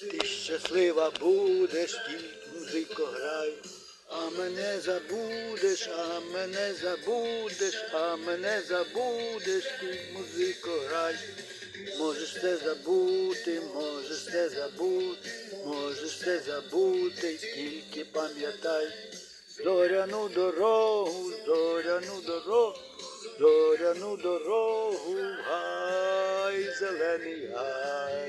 Ти щаслива будеш, ти музико грай. А мене забудеш, а мене забудеш, а мене забудеш, ти музико грай. Можеш все забути, можеш все забути, можеш все забути, тільки пам'ятай. Зоряну дорогу, зоряну дорогу, зоряну дорогу, гай, зелений гай.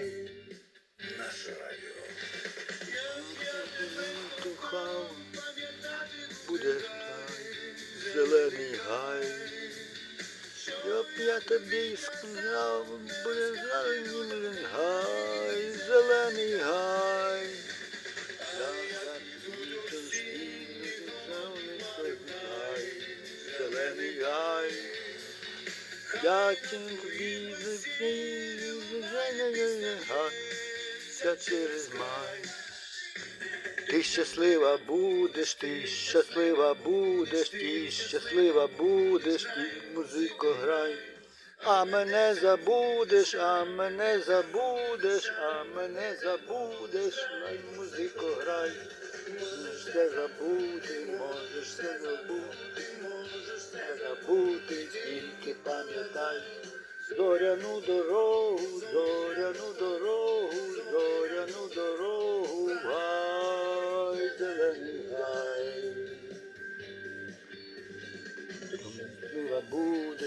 Буде гай, зелений гай. Щоб я тобі сказав, буде зелений гай, зелений гай. Зелений гай. Я тобі зелений гай, це через май. Ти щаслива будеш, ти щаслива будеш, ти щаслива будеш, ти музико грай. А мене забудеш, а мене забудеш, а мене забудеш, най музико грай. Можеш все забути, можеш все забути, можеш все забути, тільки пам'ятай. Зоряну дорогу, зоряну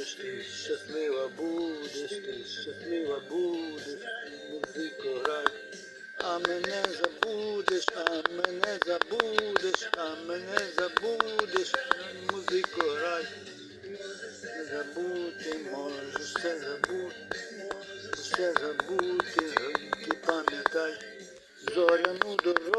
будеш, ти щаслива будеш, ти щаслива будеш, музико грай. А мене забудеш, а мене забудеш, а мене забудеш, музико грай. Не забути, можеш все забути, все забути, тільки пам'ятай. Зоряну дорогу.